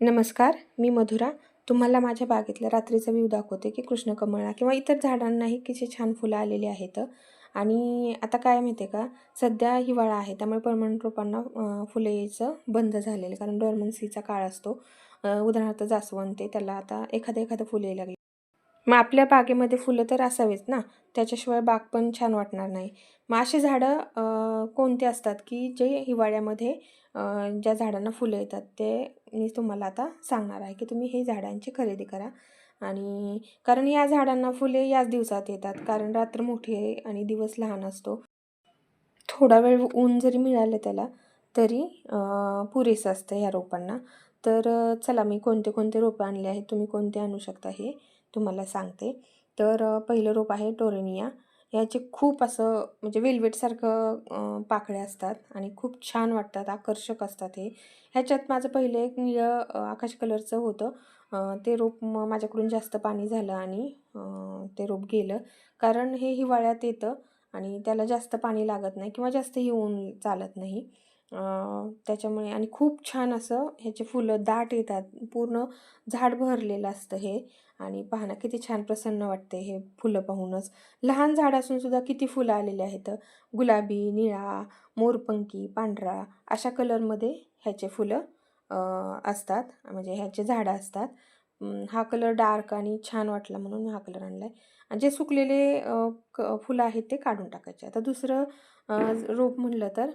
नमस्कार मी मधुरा. तुम्हाला माझ्या बागेतल्या रात्रीचा व्ह्यू दाखवते की कृष्णकमळा किंवा इतर झाडांनाही किती छान फुलं आलेली आहेत. आणि आता काय माहिती आहे का? सध्या हिवाळा आहे त्यामुळे परमनंट रोपांना फुलं यायचं बंद झालेलं कारण डॉर्मन्सीचा काळ असतो. उदाहरणार्थ जास्वंद आहे त्याला आता एखादं एखादं फुलं यायला लागले. मग आपल्या बागेमध्ये फुलं तर असावीच ना? त्याच्याशिवाय बाग पण छान वाटणार नाही. मग अशी झाडं कोणते कोणती असतात की जे हिवाळ्यामध्ये ज्या झाडांना फुलं येतात ते मी तुम्हाला आता सांगणार आहे की तुम्ही हे झाडांची खरेदी करा. आणि कारण या झाडांना फुले याच दिवसात येतात कारण रात्र मोठी आहे आणि दिवस लहान असतो. थोडा वेळ ऊन जरी मिळालं त्याला तरी पुरेसं असतं ह्या रोपांना. तर चला मी कोणते कोणते रोपं आणले आहेत तुम्ही कोणते आणू शकता हे? तुम्हाला सांगते. तर पहिलं रोप आहे टोरेनिया. ह्याचे खूप असं म्हणजे वेल्वेटसारखं पाकळ्या असतात आणि खूप छान वाटतात आकर्षक असतात हे. ह्याच्यात माझं पहिलं एक निळं आकाश कलरचं होतं. ते रोप म माझ्याकडून जास्त पाणी झालं आणि ते रोप गेलं. कारण हे हिवाळ्यात येतं आणि त्याला जास्त पाणी लागत नाही किंवा जास्त ऊन चालत नाही. त्याच्यामुळे आणि खूप छान असं ह्याचे फुलं दाट येतात पूर्ण झाड भरलेलं असतं हे. आणि पाहणं किती छान प्रसन्न वाटते हे फुलं पाहूनच. लहान झाड असून सुद्धा किती फुलं आलेले आहेत. गुलाबी निळा मोरपंकी पांढरा अशा कलरमध्ये ह्याचे फुलं असतात. म्हणजे ह्याचे झाडं असतात. हा कलर डार्क आणि छान वाटला म्हणून हा कलर आणला आहे आणि जे सुकलेले क फुलं आहेत ते काढून टाकायचे. आता दुसरं रोप म्हणलं तर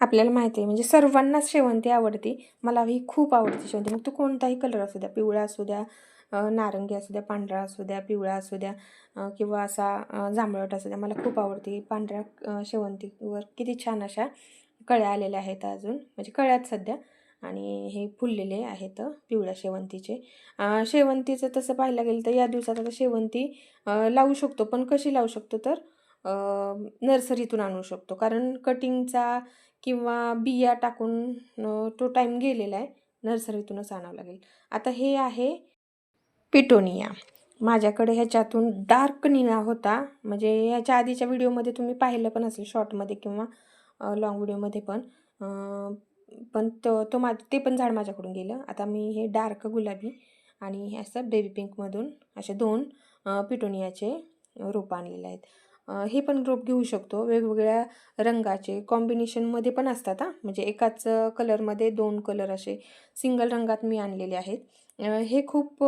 आपल्याला माहिती आहे. म्हणजे सर्वांनाच शेवंती आवडते. मला ही खूप आवडते शेवंती. मग तो कोणताही कलर असू द्या. पिवळा असू द्या नारंगी असू द्या पांढरा असू द्या पिवळा असू द्या किंवा असा जांभळट असू द्या. मला खूप आवडते पांढऱ्या शेवंतीवर. किती छान अशा कळ्या आलेल्या आहेत अजून. म्हणजे कळ्यात सध्या. आणि हे फुललेले आहेत पिवळ्या शेवंतीचे. शेवंतीचं तसं पाहायला गेलं तर या दिवसात आता शेवंती लावू शकतो. पण कशी लावू शकतो तर? नर्सरीतून आणू शकतो. कारण कटिंगचा किंवा बिया टाकून तो टाईम गेलेला आहे. नर्सरीतूनच आणावं लागेल. आता हे आहे पिटोनिया. माझ्याकडे ह्याच्यातून डार्क निळा होता. म्हणजे ह्याच्या आधीच्या व्हिडिओमध्ये तुम्ही पाहिलं पण असेल शॉर्टमध्ये किंवा लॉंग व्हिडिओमध्ये पण. पण तो तो मा ते पण झाड माझ्याकडून गेलं. आता मी हे डार्क गुलाबी आणि हे असं बेबी पिंकमधून असे दोन पिटोनियाचे रोपं आणलेले आहेत. हे पण रोप घेऊ शकतो. वेगवेगळ्या रंगाचे कॉम्बिनेशनमध्ये पण असतात हां. म्हणजे एकाच कलरमध्ये दोन कलर असे सिंगल रंगात मी आणलेले आहेत. हे खूप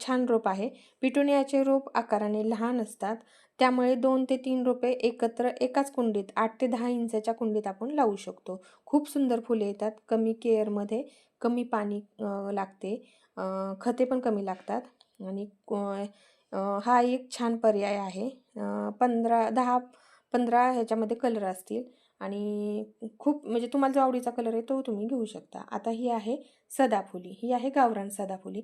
छान रोप आहे. पिटोनियाचे रोप आकाराने लहान असतात. त्यामुळे दोन ते तीन रोपे एकत्र एकाच कुंडीत आठ ते दहा इंचाच्या कुंडीत आपण लावू शकतो. खूप सुंदर फुले येतात. कमी केअरमध्ये कमी पाणी लागते. खते पण कमी लागतात. आणि हा एक छान पर्याय आहे. पंधरा दहा पंधरा ह्याच्यामध्ये कलर असतील आणि खूप म्हणजे तुम्हाला जो आवडीचा कलर आहे तो तुम्ही घेऊ शकता. आता ही आहे सदाफुली. ही आहे गावरान सदाफुली.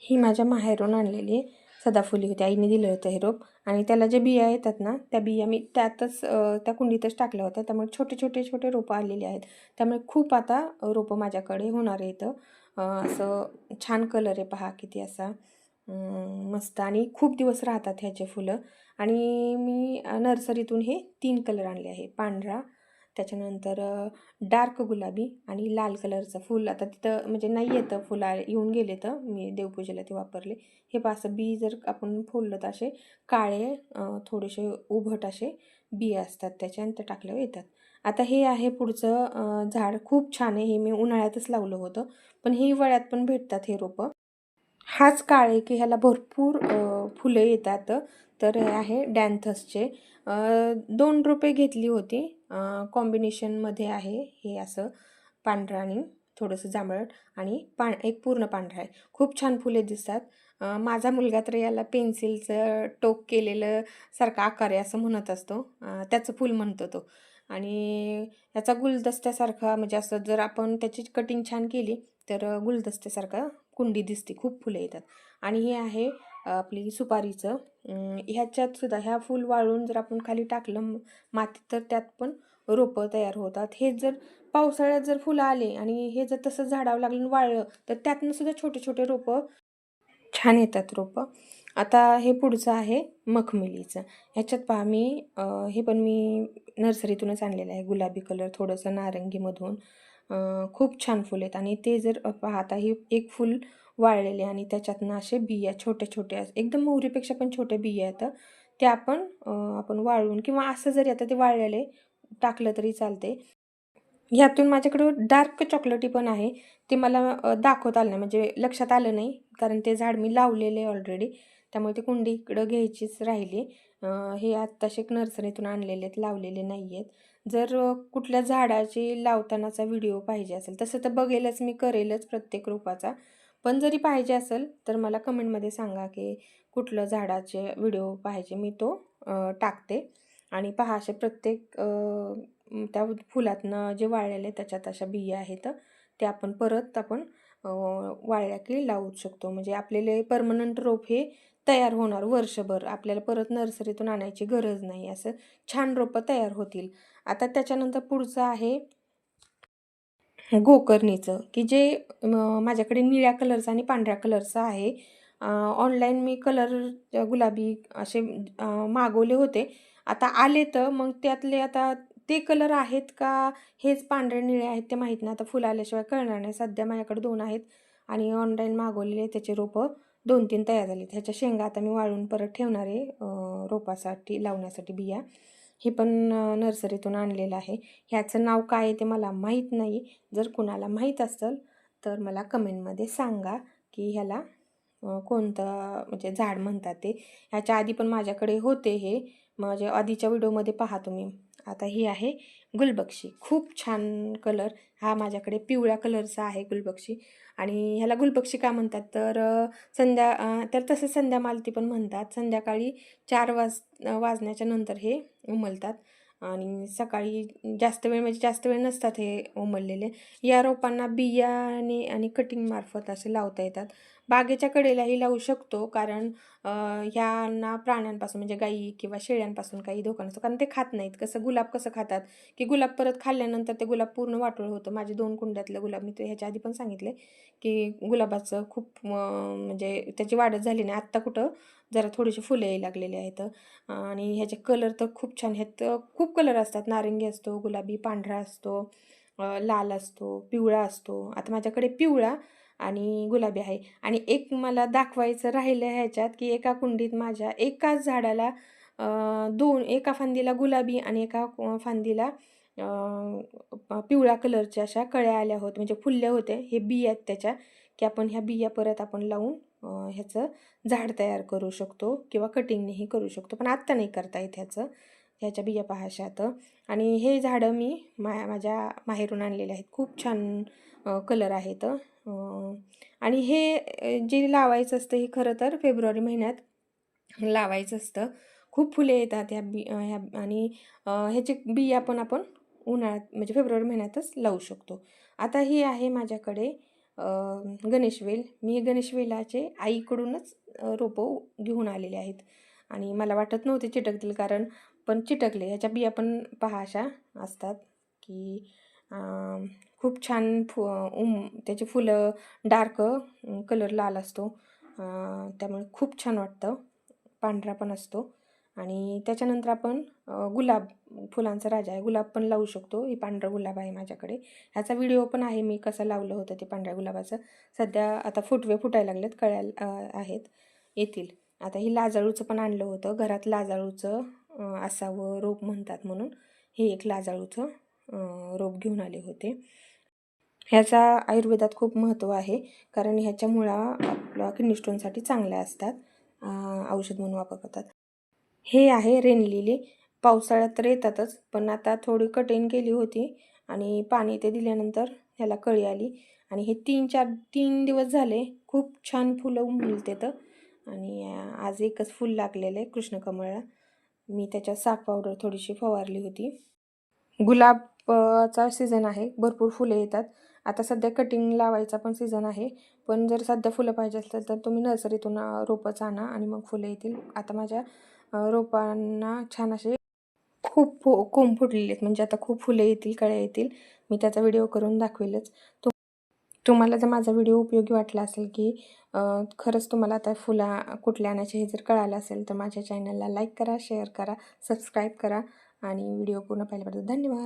ही माझ्या माहेरून आणलेली सदाफुली होती. आईने दिलं होतं हे रोप आणि त्याला जे बिया येतात ना त्या बिया मी त्यातच त्या कुंडीतच टाकल्या होत्या. त्यामुळे छोटे छोटे छोटे रोपं आलेले आहेत. त्यामुळे खूप आता रोपं माझ्याकडे होणार आहेत असं छान कलर आहे पहा किती असा. मस्त आणि खूप दिवस राहतात ह्याचे फुलं. आणि मी नर्सरीतून हे तीन कलर आणले आहे. पांढरा त्याच्यानंतर डार्क गुलाबी आणि लाल कलरचं फुल. आता तिथं म्हणजे नाही येतं फुला येऊन गेले तर मी देवपूजेला ते वापरले. हे पहा असं बी जर आपण फोडलं तर असे काळे थोडेसे उभट असे बी असतात त्याच्या आणि टाकल्यावर येतात. आता हे आहे पुढचं झाड. खूप छान आहे. हे मी उन्हाळ्यातच लावलं होतं. पण हे हिवाळ्यात पण भेटतात हे रोपं. हाच काळ आहे की ह्याला भरपूर फुलं येतात. तर हे आहे डॅन्थसचे. दोन रुपये घेतली होती. कॉम्बिनेशनमध्ये आहे हे असं पांढरं आणि थोडंसं जांभळट आणि पा एक पूर्ण पांढरा आहे. खूप छान फुले दिसतात. माझा मुलगा तर याला पेन्सिलचं टोक केलेलं सारखं आकार आहे असं म्हणत असतो. त्याचं फूल म्हणतो तो. आणि याचा गुलदस्त्यासारखा म्हणजे असं जर आपण त्याची कटिंग छान केली तर गुलदस्त्यासारखं कुंडी दिसते खूप फुलं येतात. आणि हे आहे आपली सुपारीचं. ह्याच्यात सुद्धा ह्या फूल वाळून जर आपण खाली टाकलं मातीत तर त्यात पण रोपं तयार होतात. हे जर पावसाळ्यात जर फुलं आले आणि हे जर तसं झाडावं लागलं आणि वाळलं तर त्यातनं सुद्धा छोटे छोटे रोपं छान येतात रोपं. आता हे पुढचं आहे मखमलीचं. ह्याच्यात पहा मी हे पण मी नर्सरीतूनच आणलेलं आहे गुलाबी कलर थोडंसं नारंगीमधून. खूप छान फुल आहेत. आणि ते जर पाहता ही एक फुल वाळलेले आणि त्याच्यातनं असे बिया छोट्या छोट्या एकदम मोहरीपेक्षा पण छोट्या बिया आहेत. त्या आपण आपण वाळवून किंवा असं जरी आता ते वाळलेले टाकलं तरी चालते. ह्यातून माझ्याकडं डार्क चॉकलेटी पण आहे. ते मला दाखवत दाखवता आलं नाही. म्हणजे लक्षात आलं नाही. कारण ते झाड मी लावलेले ऑलरेडी त्यामुळे ते कुंडी इकडं घ्यायचीच राहिली. हे आत्ताशे एक नर्सरीतून आणलेले आहेत. लावलेले नाही आहेत जर कुठल्या झाडाची लावतानाचा व्हिडिओ पाहिजे असेल तसं तर बघेलच मी करेलच प्रत्येक रोपाचा. पण जरी पाहिजे असेल तर मला कमेंटमध्ये सांगा की कुठलं झाडाचे व्हिडिओ पाहिजे मी तो टाकते. आणि पहा असे प्रत्येक त्या फुलातनं जे वाळलेले त्याच्यात अशा बिया आहेत ते आपण परत आपण वाळल्या की लावू शकतो. म्हणजे आपले परमनंट रोप हे तयार होणार. वर्षभर आपल्याला परत नर्सरीतून आणायची गरज नाही. असं छान रोपं तयार होतील. आता त्याच्यानंतर पुढचं आहे गोकर्णीचं की जे माझ्याकडे निळ्या कलरचं आणि पांढऱ्या कलरचं आहे. ऑनलाईन मी कलर गुलाबी असे मागवले होते. आता आले तर मग त्यातले आता ते कलर आहेत का? हेच पांढरे निळे आहेत ते माहीत नाही. आता फुलं आल्याशिवाय कळणार नाही. सध्या माझ्याकडे दोन आहेत आणि ऑनलाईन मागवलेले त्याचे रोपं. दोन तीन तयार झाले. ह्याच्या शेंगा आता मी वाळून परत ठेवणार आहे रोपासाठी लावण्यासाठी बिया. हे पण नर्सरीतून आणलेलं आहे. ह्याचं नाव काय आहे ते मला माहीत नाही. जर कुणाला माहीत असेल तर मला कमेंटमध्ये सांगा की ह्याला कोणतं म्हणजे झाड म्हणतात ते. ह्याच्या आधी पण माझ्याकडे होते हे. म्हणजे आधीच्या व्हिडिओमध्ये पहा तुम्ही. आता ही आहे गुलबक्षी. खूप छान कलर हा माझ्याकडे पिवळ्या कलरचा आहे गुलबक्षी. आणि ह्याला गुलबक्षी का म्हणतात? तर संध्या तर तसं संध्या मालती पण म्हणतात. संध्याकाळी चार वाज वाजण्याच्या नंतर हे उमलतात. आणि सकाळी जास्त वेळ म्हणजे जास्त वेळ नसतात हे उमललेले. या रोपांना बियाणे आणि कटिंगमार्फत असे लावता येतात. बागेच्या कडेलाही लावू शकतो कारण ह्यांना प्राण्यांपासून म्हणजे गाई किंवा शेळ्यांपासून काही धोका नसतो. कारण ते खात नाहीत. कसं गुलाब कसं खातात? की गुलाब परत खाल्ल्यानंतर ते गुलाब पूर्ण वाटोळ होतं. माझे दोन कुंड्यातलं गुलाब मी तर ह्याच्या आधी पण सांगितले की गुलाबाचं खूप म्हणजे त्याची वाढच झाली नाही. आत्ता कुठं? जरा थोडीशी फुले यायला आहेत. आणि ह्याचे कलर तर खूप छान आहेत. खूप कलर असतात. नारंगी असतो गुलाबी पांढरा असतो लाल असतो पिवळा असतो. आता माझ्याकडे पिवळा आणि गुलाबी आहे. आणि एक मला दाखवायचं राहिलं ह्याच्यात की एका कुंडीत माझ्या एकाच झाडाला दोन एका फांदीला गुलाबी आणि एका फांदीला पिवळ्या कलरच्या अशा कळ्या आल्या होत. म्हणजे फुलल्या होत्या. हे बिया आहेत त्याच्या की आपण ह्या बिया परत आपण लावून ह्याचं झाड तयार करू शकतो किंवा कटिंगनेही करू शकतो. पण आत्ता नाही करता येत ह्याचं ह्याच्या बिया पहाशात. आणि हे झाडं मी मा माझ्या माहेरून आणलेले आहेत. खूप छान कलर आहेत. आणि हे जे लावायचं असतं हे खरं तर फेब्रुवारी महिन्यात लावायचं असतं. खूप फुले येतात ह्या बी ह्या आणि ह्याचे बिया पण आपण उन्हाळ्यात म्हणजे फेब्रुवारी महिन्यातच लावू शकतो. आता ही आहे माझ्याकडे. गणेशवेल मी गणेशवेलाचे आईकडूनच रोपं घेऊन आलेले आहेत. आणि मला वाटत नव्हते चिटकतील कारण पण चिटकले. ह्याच्या बिया पण पहा अशा असतात की खूप छान फु उम त्याची फुलं डार्क कलर लाल असतो. त्यामुळे खूप छान वाटतं. पांढरा पण असतो. आणि त्याच्यानंतर आपण गुलाब फुलांचा राजा आहे. गुलाब पण लावू शकतो. ही पांढरा गुलाब आहे माझ्याकडे. ह्याचा व्हिडिओ पण आहे मी कसं लावलं होतं ते पांढऱ्या गुलाबाचं. सध्या आता फुटवे फुटायला लागलेत कळ्या आहेत येतील. आता ही लाजाळूचं पण आणलं होतं. घरात लाजाळूचं असावं रोप म्हणतात म्हणून. हे एक लाजाळूचं रोप घेऊन आले होते. ह्याचा आयुर्वेदात खूप महत्त्व आहे. कारण ह्याच्या मुळा आपल्या किडनी स्टोनसाठी चांगल्या असतात. औषध म्हणून वापरतात. हे आहे रेनलेले पावसाळ्यात तर येतातच पण आता थोडी कटिंग केली होती आणि पाणी ते दिल्यानंतर ह्याला कळी आली. आणि हे तीन चार तीन दिवस झाले खूप छान फुलं उमलते तर. आणि आज एकच फुल लागलेलं आहे कृष्णकमळला. मी त्याच्यात साफ पावडर थोडीशी फवारली होती. गुलाबचा सीझन आहे भरपूर फुलं येतात. आता सध्या कटिंग लावायचा पण सीझन आहे. पण जर सध्या फुलं पाहिजे असेल तर तुम्ही नर्सरीतून रोपंच आणा आणि मग फुलं येतील. आता माझ्या रोपांना छान असे खूप फु कोंब फुटलेले आहेत. म्हणजे आता खूप फुलं येतील कळ्या येतील. मी त्याचा व्हिडिओ करून दाखवेलच. तु तुम्हाला जर माझा व्हिडिओ उपयोगी वाटला असेल की खरंच तुम्हाला आता फुला कुठल्या आणायचे हे जर कळालं असेल तर माझ्या चॅनलला लाईक करा शेअर करा सबस्क्राईब करा. आणि व्हिडिओ पूर्ण पाहिल्याबद्दल धन्यवाद.